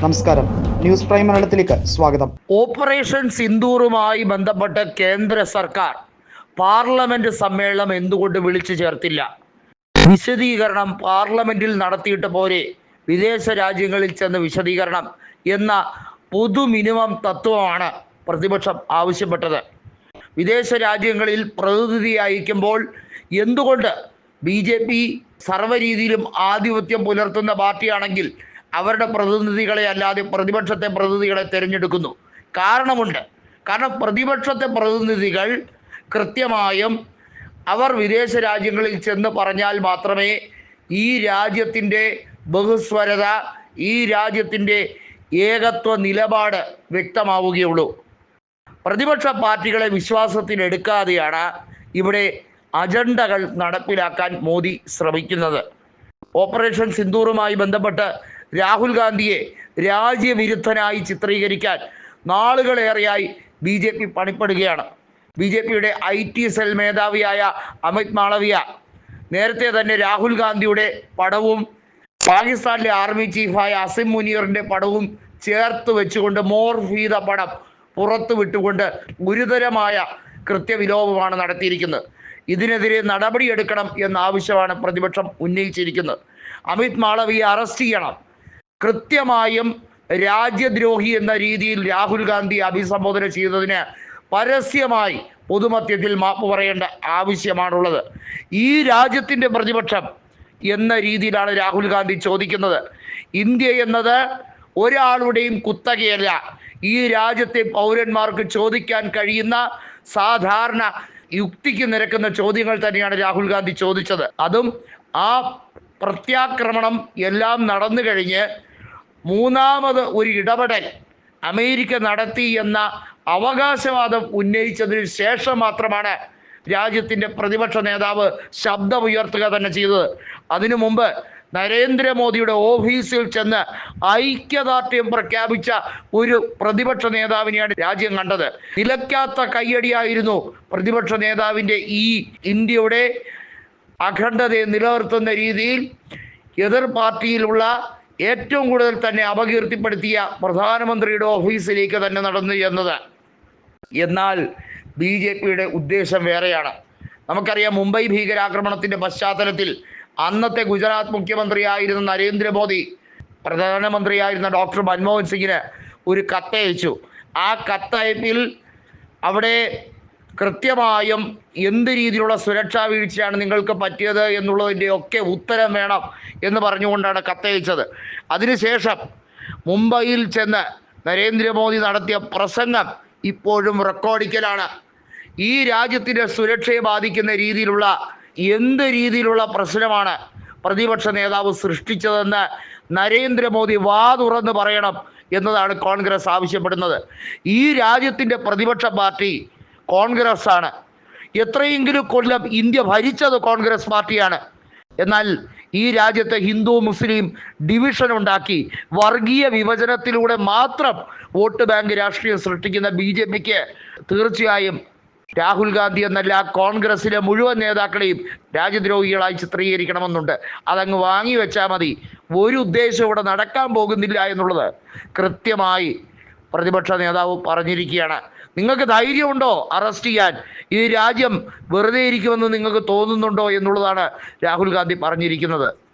നമസ്കാരം. News prime മലയാളത്തിലേക്ക് സ്വാഗതം. ഓപ്പറേഷൻ സിന്ദൂറുമായി ബന്ധപ്പെട്ട് കേന്ദ്ര സർക്കാർ പാർലമെന്റ് സമ്മേളനം എന്തുകൊണ്ട് വിളിച്ചു ചേർത്തില്ല? വിശദീകരണം പാർലമെന്റിൽ നടത്തിയിട്ട് പോരെ. വിദേശ രാജ്യങ്ങളിൽ ചെന്ന് വിശദീകരണം എന്ന പൊതു മിനിമം തത്വമാണ് പ്രതിപക്ഷം ആവശ്യപ്പെട്ടത്. വിദേശ രാജ്യങ്ങളിൽ പ്രതിനിധി അയക്കുമ്പോൾ എന്തുകൊണ്ട് ബി ജെ പി സർവരീതിയിലും ആധിപത്യം പുലർത്തുന്ന പാർട്ടിയാണെങ്കിൽ അവരുടെ പ്രതിനിധികളെ അല്ലാതെ പ്രതിപക്ഷത്തെ പ്രതിനിധികളെ തിരഞ്ഞെടുക്കുന്നു. കാരണമുണ്ട്. കാരണം പ്രതിപക്ഷത്തെ പ്രതിനിധികൾ കൃത്യമായും അവർ വിദേശ രാജ്യങ്ങളിൽ ചെന്ന് പറഞ്ഞാൽ മാത്രമേ ഈ രാജ്യത്തിന്റെ ബഹുസ്വരത ഈ രാജ്യത്തിന്റെ ഏകത്വ നിലപാട് വ്യക്തമാവുകയുള്ളൂ. പ്രതിപക്ഷ പാർട്ടികളെ വിശ്വാസത്തിലെടുക്കാതെയാണ് ഇവിടെ അജണ്ടകൾ നടപ്പിലാക്കാൻ മോദി ശ്രമിക്കുന്നത്. ഓപ്പറേഷൻ സിന്ദൂറുമായി ബന്ധപ്പെട്ട് രാഹുൽ ഗാന്ധിയെ രാജ്യവിരുദ്ധനായി ചിത്രീകരിക്കാൻ നാളുകളേറെയായി ബി ജെ പി പണിപ്പെടുകയാണ്. ബി ജെ പിയുടെ ഐ ടി സെൽ മേധാവിയായ അമിത് മാളവിയ നേരത്തെ തന്നെ രാഹുൽ ഗാന്ധിയുടെ പടവും പാകിസ്ഥാനിലെ ആർമി ചീഫായ അസിം മുനീറിന്റെ പടവും ചേർത്ത് വെച്ചുകൊണ്ട് മോർ ഫീത പടം പുറത്തു വിട്ടുകൊണ്ട് ഗുരുതരമായ കൃത്യവിലോപമാണ് നടത്തിയിരിക്കുന്നത്. ഇതിനെതിരെ നടപടിയെടുക്കണം എന്ന ആവശ്യമാണ് പ്രതിപക്ഷം ഉന്നയിച്ചിരിക്കുന്നത്. അമിത് മാളവിയെ അറസ്റ്റ് ചെയ്യണം. കൃത്യമായും രാജ്യദ്രോഹി എന്ന രീതിയിൽ രാഹുൽ ഗാന്ധി അഭിസംബോധന ചെയ്തതിന് പരസ്യമായി പൊതുമധ്യത്തിൽ മാപ്പ് പറയേണ്ട ആവശ്യമാണുള്ളത്. ഈ രാജ്യത്തിന്റെ പ്രതിപക്ഷം എന്ന രീതിയിലാണ് രാഹുൽ ഗാന്ധി ചോദിക്കുന്നത്. ഇന്ത്യ എന്നത് ഒരാളുടെയും കുത്തകയല്ല. ഈ രാജ്യത്തെ പൗരന്മാർക്ക് ചോദിക്കാൻ കഴിയുന്ന സാധാരണ യുക്തിക്ക് നിരക്കുന്ന ചോദ്യങ്ങൾ തന്നെയാണ് രാഹുൽ ഗാന്ധി ചോദിച്ചത്. അതും ആ പ്രത്യാക്രമണം എല്ലാം നടന്നു കഴിഞ്ഞ് മൂന്നാമത് ഒരു ഇടപെടൽ അമേരിക്ക നടത്തി എന്ന അവകാശവാദം ഉന്നയിച്ചതിന് ശേഷം മാത്രമാണ് രാജ്യത്തിന്റെ പ്രതിപക്ഷ നേതാവ് ശബ്ദമുയർത്തുക തന്നെ ചെയ്തത്. അതിനു മുമ്പ് നരേന്ദ്രമോദിയുടെ ഓഫീസിൽ ചെന്ന് ഐക്യദാർഢ്യം പ്രഖ്യാപിച്ച ഒരു പ്രതിപക്ഷ നേതാവിനെയാണ് രാജ്യം കണ്ടത്. നിലയ്ക്കാത്ത കയ്യടിയായിരുന്നു പ്രതിപക്ഷ നേതാവിന്റെ ഈ ഇന്ത്യയുടെ അഖണ്ഡതയെ നിലനിർത്തുന്ന രീതിയിൽ എതിർ പാർട്ടിയിലുള്ള ഏറ്റവും കൂടുതൽ തന്നെ അപകീർത്തിപ്പെടുത്തിയ പ്രധാനമന്ത്രിയുടെ ഓഫീസിലേക്ക് തന്നെ നടന്നു എന്നത് എന്നാൽ ബി ജെ പിയുടെ ഉദ്ദേശം വേറെയാണ്. നമുക്കറിയാം മുംബൈ ഭീകരാക്രമണത്തിന്റെ പശ്ചാത്തലത്തിൽ അന്നത്തെ ഗുജറാത്ത് മുഖ്യമന്ത്രിയായിരുന്ന നരേന്ദ്രമോദി പ്രധാനമന്ത്രിയായിരുന്ന ഡോക്ടർ മൻമോഹൻ സിംഗിന് ഒരു കത്തയച്ചു. ആ കത്തയപ്പിൽ അവിടെ കൃത്യമായും എന്ത് രീതിയിലുള്ള സുരക്ഷാ വീഴ്ചയാണ് നിങ്ങൾക്ക് പറ്റിയത് എന്നുള്ളതിന്റെ ഒക്കെ ഉത്തരം വേണം എന്ന് പറഞ്ഞുകൊണ്ടാണ് കത്തയച്ചത്. അതിനുശേഷം മുംബൈയിൽ ചെന്ന് നരേന്ദ്രമോദി നടത്തിയ പ്രസംഗം ഇപ്പോഴും റെക്കോർഡിക്കലാണ്. ഈ രാജ്യത്തിന്റെ സുരക്ഷയെ ബാധിക്കുന്ന രീതിയിലുള്ള എന്ത് രീതിയിലുള്ള പ്രശ്നമാണ് പ്രതിപക്ഷ നേതാവ് സൃഷ്ടിച്ചതെന്ന് നരേന്ദ്രമോദി വാ തുറന്ന് പറയണം എന്നതാണ് കോൺഗ്രസ് ആവശ്യപ്പെടുന്നത്. ഈ രാജ്യത്തിന്റെ പ്രതിപക്ഷ പാർട്ടി കോൺഗ്രസ് ആണ് എത്രയെങ്കിലും കൊല്ലം ഇന്ത്യ ഭരിച്ചത് കോൺഗ്രസ് പാർട്ടിയാണ്. എന്നാൽ ഈ രാജ്യത്തെ ഹിന്ദു മുസ്ലിം ഡിവിഷൻ ഉണ്ടാക്കി വർഗീയ വിഭജനത്തിലൂടെ മാത്രം വോട്ട് ബാങ്ക് രാഷ്ട്രീയം സൃഷ്ടിക്കുന്ന ബി ജെ പിക്ക് തീർച്ചയായും രാഹുൽ ഗാന്ധി എന്നല്ല കോൺഗ്രസിലെ മുഴുവൻ നേതാക്കളെയും രാജ്യദ്രോഹികളായി ചിത്രീകരിക്കണമെന്നുണ്ട്. അതങ്ങ് വാങ്ങി വെച്ചാൽ മതി. ഒരു ഉദ്ദേശം ഇവിടെ നടക്കാൻ പോകുന്നില്ല എന്നുള്ളത് കൃത്യമായി പ്രതിപക്ഷ നേതാവ് പറഞ്ഞിരിക്കുകയാണ്. നിങ്ങൾക്ക് ധൈര്യമുണ്ടോ അറസ്റ്റ് ചെയ്യാൻ? ഈ രാജ്യം വെറുതെ ഇരിക്കുമെന്ന് നിങ്ങൾക്ക് തോന്നുന്നുണ്ടോ എന്നുള്ളതാണ് രാഹുൽ ഗാന്ധി പറഞ്ഞിരിക്കുന്നത്.